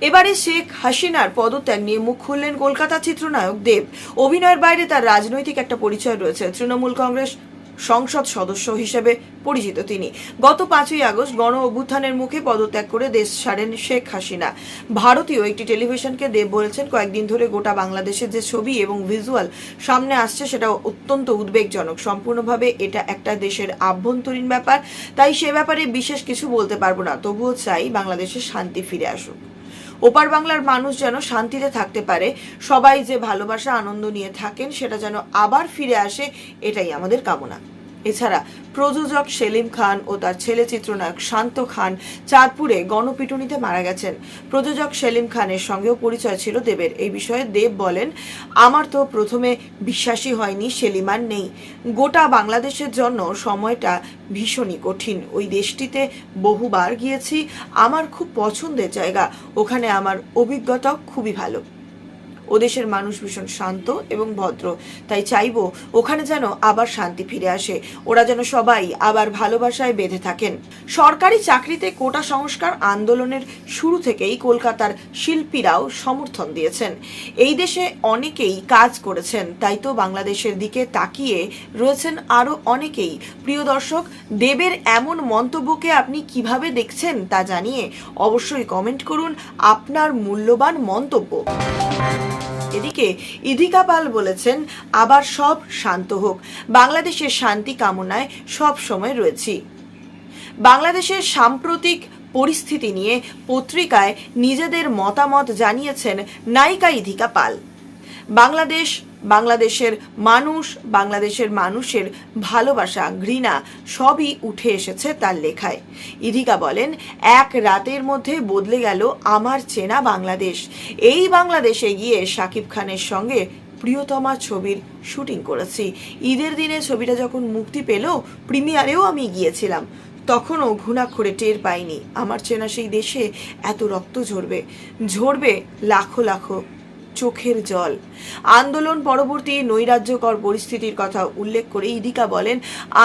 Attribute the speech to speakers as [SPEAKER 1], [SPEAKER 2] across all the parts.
[SPEAKER 1] এবারে শেখ হাসিনার পদত্যাগ নিয়ে মুখ খুললেন কলকাতা চিত্রনায়ক দেব। অভিনয়ের বাইরে তার রাজনৈতিক একটা পরিচয় রয়েছে। তৃণমূল কংগ্রেস সংসদ সদস্য হিসেবে পরিচিত তিনি। গত পাঁচই আগস্ট গণ অভ্যুত্থানের মুখে পদত্যাগ করে দেশ ছাড়েন শেখ হাসিনা। ভারতীয় একটি টেলিভিশনকে দেব বলেছেন, কয়েকদিন ধরে গোটা বাংলাদেশের যে ছবি এবং ভিজুয়াল সামনে আসছে সেটা অত্যন্ত উদ্বেগজনক। সম্পূর্ণভাবে এটা একটা দেশের আভ্যন্তরীণ ব্যাপার, তাই সে ব্যাপারে বিশেষ কিছু বলতে পারব না। তবুও চাই বাংলাদেশের শান্তি ফিরে আসুক। ওপার বাংলার মানুষ যেন শান্তিতে থাকতে পারে, সবাই যে ভালোবাসা, আনন্দ নিয়ে থাকেন, সেটা যেন আবার ফিরে আসে, এটাই আমাদের কামনা। এছাড়া প্রযোজক সেলিম খান ও তার ছেলে চিত্রনায়ক শান্ত খান চাঁদপুরে গণপিটুনিতে মারা গেছেন। প্রযোজক সেলিম খানের সঙ্গেও পরিচয় ছিল দেবের। এই বিষয়ে দেব বলেন, আমার তো প্রথমে বিশ্বাসই হয়নি সেলিমান নেই। গোটা বাংলাদেশের জন্য সময়টা ভীষণই কঠিন। ওই দেশটিতে বহুবার গিয়েছি, আমার খুব পছন্দের জায়গা। ওখানে আমার অভিজ্ঞতাও খুবই ভালো। ও দেশের মানুষ ভীষণ শান্ত এবং ভদ্র। তাই চাইব ওখানে যেন আবার শান্তি ফিরে আসে। ওরা যেন সবাই আবার ভালোবাসায় বেঁধে থাকেন। সরকারি চাকরিতে কোটা সংস্কার আন্দোলনের শুরু থেকেই কলকাতার শিল্পীরাও সমর্থন দিয়েছেন। এই দেশে অনেকেই কাজ করেছেন, তাই তো বাংলাদেশের দিকে তাকিয়ে রয়েছেন আরও অনেকেই। প্রিয় দর্শক, দেবের এমন মন্তব্যকে আপনি কীভাবে দেখছেন তা জানিয়ে অবশ্যই কমেন্ট করুন আপনার মূল্যবান মন্তব্য। এদিকে ইধিকা পাল বলেছেন, আবার সব শান্ত হোক। বাংলাদেশের শান্তি কামনায় সব সময় রয়েছি। বাংলাদেশের সাম্প্রতিক পরিস্থিতি নিয়ে পত্রিকায় নিজেদের মতামত জানিয়েছেন নায়িকা ইধিকা পাল বাংলাদেশ, বাংলাদেশের মানুষ, বাংলাদেশের মানুষের ভালোবাসা, ঘৃণা সবই উঠে এসেছে তার লেখায়। ইধিকা বলেন, এক রাতের মধ্যে বদলে গেল আমার চেনা বাংলাদেশ। এই বাংলাদেশে গিয়ে শাকিব খানের সঙ্গে প্রিয়তমা ছবির শুটিং করেছি। ঈদের দিনে ছবিটা যখন মুক্তি পেল, প্রিমিয়ারেও আমি গিয়েছিলাম। তখনও ঘুণাক্ষরে টের পাইনি। আমার চেনা সেই দেশে এত রক্ত ঝরবে। ঝরবে লাখো লাখো চোখের জল। আন্দোলন পরবর্তী নৈরাজ্যকর পরিস্থিতির কথা উল্লেখ করে ইদিকা বলেন,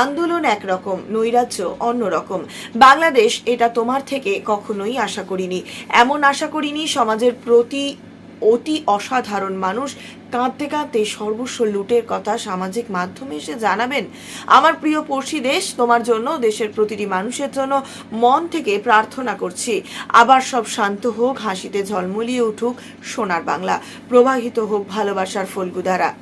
[SPEAKER 1] আন্দোলন একরকম, নৈরাজ্য অন্যরকম। বাংলাদেশ এটা তোমার থেকে কখনোই আশা করিনি। এমন আশা করিনি সমাজের প্রতি অতি অসাধারণ মানুষ। কাঁদতে কাঁদতে সর্বস্ব লুটের কথা সামাজিক মাধ্যমে এসে জানাবেন। আমার প্রিয় পড়শি দেশ, তোমার জন্য, দেশের প্রতিটি মানুষের জন্য মন থেকে প্রার্থনা করছি। আবার সব শান্ত হোক, হাসিতে ঝলমলিয়ে উঠুক সোনার বাংলা। প্রবাহিত হোক ভালোবাসার ফলগুধারা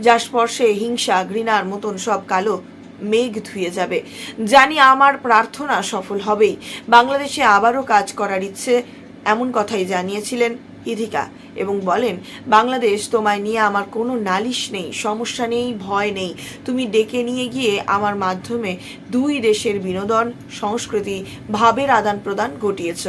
[SPEAKER 1] যা স্পর্শে হিংসা, ঘৃণার মতন সব কালো মেঘ ধুয়ে যাবে। জানি আমার প্রার্থনা সফল হবেই। বাংলাদেশে আবারও কাজ করার ইচ্ছে, এমন কথাই জানিয়েছিলেন ইধিকা, এবং বলেন, বাংলাদেশ তোমায় নিয়ে আমার কোনো নালিশ নেই, সমস্যা নেই, ভয় নেই। তুমি ডেকে নিয়ে গিয়ে আমার মাধ্যমে দুই দেশের বিনোদন, সংস্কৃতি, ভাবের আদান প্রদান ঘটিয়েছ।